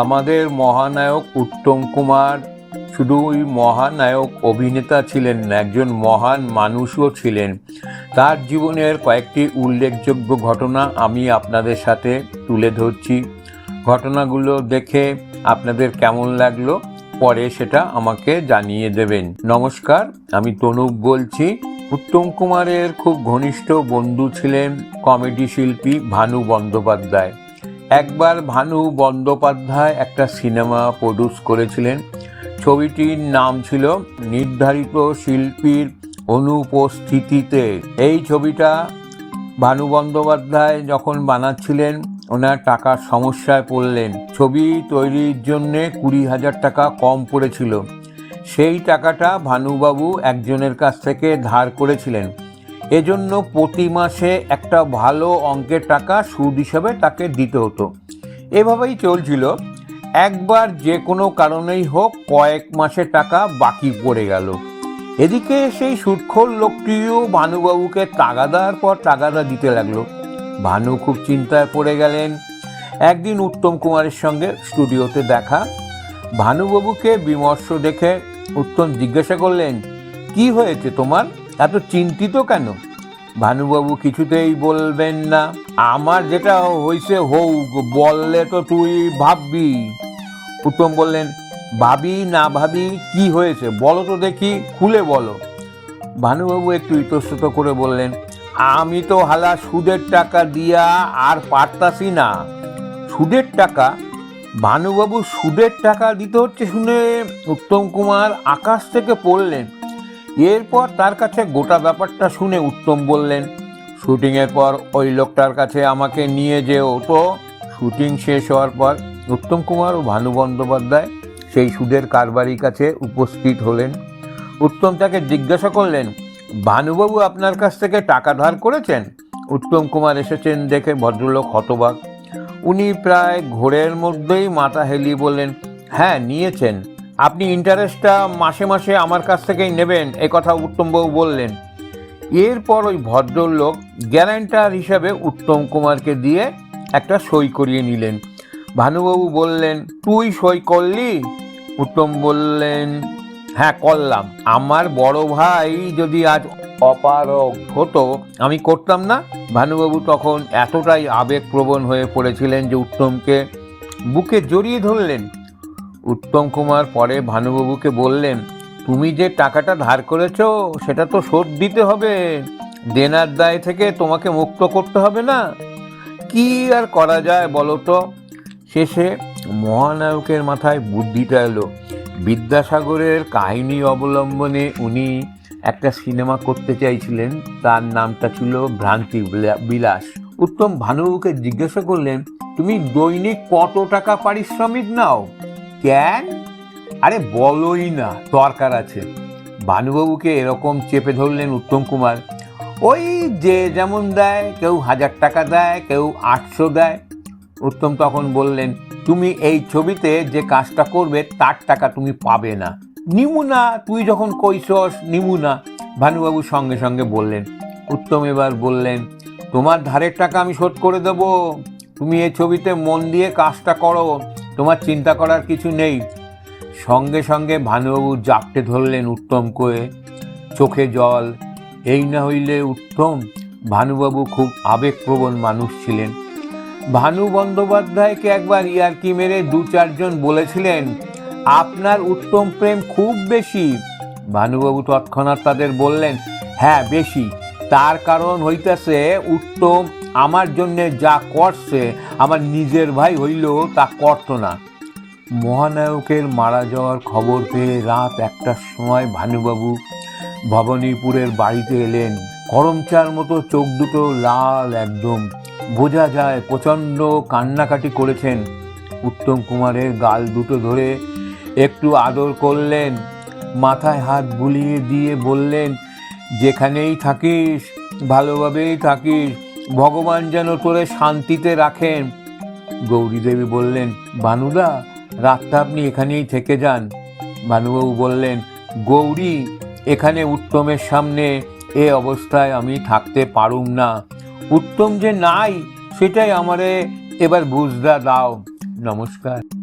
আমাদের মহানায়ক উত্তম কুমার শুধু ওই মহানায়ক অভিনেতা ছিলেন না, একজন মহান মানুষও ছিলেন। তার জীবনের কয়েকটি উল্লেখযোগ্য ঘটনা আমি আপনাদের সাথে তুলে ধরছি। ঘটনাগুলো দেখে আপনাদের কেমন লাগল, পরে সেটা আমাকে জানিয়ে দেবেন। নমস্কার, আমি তনুপ বলছি। উত্তম কুমারের খুব ঘনিষ্ঠ বন্ধু ছিলেন কমেডি শিল্পী ভানু বন্দ্যোপাধ্যায়। একবার ভানু বন্দ্যোপাধ্যায় একটা সিনেমা প্রডিউস করেছিলেন। ছবিটির নাম ছিল নির্ধারিত শিল্পীর অনুপস্থিতিতে। এই ছবিটা ভানু বন্দ্যোপাধ্যায় যখন বানাচ্ছিলেন, ওনার টাকার সমস্যায় পড়লেন। ছবি তৈরির জন্যে কুড়ি হাজার টাকা কম পড়েছিল। সেই টাকাটা ভানুবাবু একজনের কাছ থেকে ধার করেছিলেন। এজন্য প্রতি মাসে একটা ভালো অঙ্কের টাকা সুদ হিসাবে তাকে দিতে হতো। এভাবেই চলছিল। একবার যে কোনো কারণেই হোক কয়েক মাসে টাকা বাকি পড়ে গেল। এদিকে সেই সুদখোর লোকটিও ভানুবাবুকে তাগাদার পর তাগাদা দিতে লাগল। ভানু খুব চিন্তায় পড়ে গেলেন। একদিন উত্তম কুমারের সঙ্গে স্টুডিওতে দেখা। ভানুবাবুকে বিমর্ষ দেখে উত্তম জিজ্ঞাসা করলেন, কি হয়েছে তোমার? এত চিন্তিত কেন? ভানুবাবু কিছুতেই বলবেন না। আমার যেটা হয়েছে হোক, বললে তো তুই ভাববি। উত্তম বললেন, ভাবি না ভাবি, কি হয়েছে? বলো তো দেখি, খুলে বলো। ভানুবাবু একটু ইতস্তত করে বললেন, আমি তো হালা সুদের টাকা দিয়া আর পারতাছি না। সুদের টাকা? ভানুবাবু সুদের টাকা দিতে হচ্ছে শুনে উত্তম কুমার আকাশ থেকে পড়লেন। এরপর তার কাছে গোটা ব্যাপারটা শুনে উত্তম বললেন, শুটিংয়ের পর ওই লোকটার কাছে আমাকে নিয়ে যেও তো। শুটিং শেষ হওয়ার পর উত্তম কুমার ও ভানু বন্দ্যোপাধ্যায় সেই সুদের কারবারির কাছে উপস্থিত হলেন। উত্তম তাকে জিজ্ঞাসা করলেন, ভানুবাবু আপনার কাছ থেকে টাকা ধার করেছেন? উত্তম কুমার এসেছেন দেখে ভদ্রলোক হতবাক। উনি প্রায় ঘোরের মধ্যেই মাথা হেলিয়ে বললেন হ্যাঁ নিয়েছেন। আপনি ইন্টারেস্টটা মাসে মাসে আমার কাছ থেকেই নেবেন, এ কথা উত্তমবাবু বললেন। এরপর ওই ভদ্রলোক গ্যারান্টার হিসাবে উত্তম কুমারকে দিয়ে একটা সই করিয়ে নিলেন। ভানুবাবু বললেন, তুই সই করলি? উত্তম বললেন হ্যাঁ করলাম। আমার বড় ভাই যদি আজ অপারগ হতো, আমি করতাম না? ভানুবাবু তখন এতটাই আবেগপ্রবণ হয়ে পড়েছিলেন যে উত্তমকে বুকে জড়িয়ে ধরলেন। উত্তম কুমার পরে ভানুবাবুকে বললেন, তুমি যে টাকাটা ধার করেছ, সেটা তো শোধ দিতে হবে। দেনার দায় থেকে তোমাকে মুক্ত করতে হবে না। কি আর করা যায় বলো তো? শেষে মহানায়কের মাথায় বুদ্ধিটা এলো। বিদ্যাসাগরের কাহিনী অবলম্বনে উনি একটা সিনেমা করতে চাইছিলেন। তার নামটা ছিল ভ্রান্তি বিলা- বিলাস। উত্তম ভানুবাবুকে জিজ্ঞাসা করলেন, তুমি দৈনিক কত টাকা পারিশ্রমিক নাও? কেন? আরে বলোই না, দরকার আছে। ভানুবাবুকে এরকম চেপে ধরলেন উত্তম কুমার। ওই যে যেমন দেয়, কেউ হাজার টাকা দেয়, কেউ আটশো দেয়। উত্তম তখন বললেন, তুমি এই ছবিতে যে কাজটা করবে, তার টাকা তুমি পাবে না। নিমু না, তুই যখন কইসস নিমু না। ভানুবাবু সঙ্গে সঙ্গে বললেন। উত্তম এবার বললেন, তোমার ধারের টাকা আমি শোধ করে দেব। তুমি এই ছবিতে মন দিয়ে কাজটা করো। তোমার চিন্তা করার কিছু নেই। সঙ্গে সঙ্গে ভানুবাবু জাপটে ধরলেন উত্তম কয়ে। চোখে জল, এই না হইলে উত্তম, ভানুবাবু খুব আবেগপ্রবণ মানুষ ছিলেন। ভানু বন্দ্যোপাধ্যায়কে একবার ইয়ার্কি মেরে দু চারজন বলেছিলেন, আপনার উত্তম প্রেম খুব বেশি। ভানুবাবু তৎক্ষণাৎ তাদের বললেন হ্যাঁ বেশি। তার কারণ হইতেছে উত্তম আমার জন্যে যা করছে, আমার নিজের ভাই হইলেও তা করত না। মহানায়কের মারা যাওয়ার খবর পেয়ে রাত একটার সময় ভানুবাবু ভবানীপুরের বাড়িতে এলেন। করমচার মতো চোখ দুটো লাল একদম। বোঝা যায় প্রচণ্ড কান্নাকাটি করেছেন। উত্তম কুমারের গাল দুটো ধরে একটু আদর করলেন। মাথায় হাত বুলিয়ে দিয়ে বললেন, যেখানেই থাকিস, ভালোভাবেই থাকিস। ভগবান যেন তোরে শান্তিতে রাখেন। গৌরীদেবী বললেন, বানুদা, রাতটা আপনি এখানেই থেকে যান। ভানুবাবু বললেন, গৌরী, এখানে উত্তমের সামনে এ অবস্থায় আমি থাকতে পারুম না। উত্তম যে নাই, সেটাই আমারে এবার বুঝদা দাও। নমস্কার।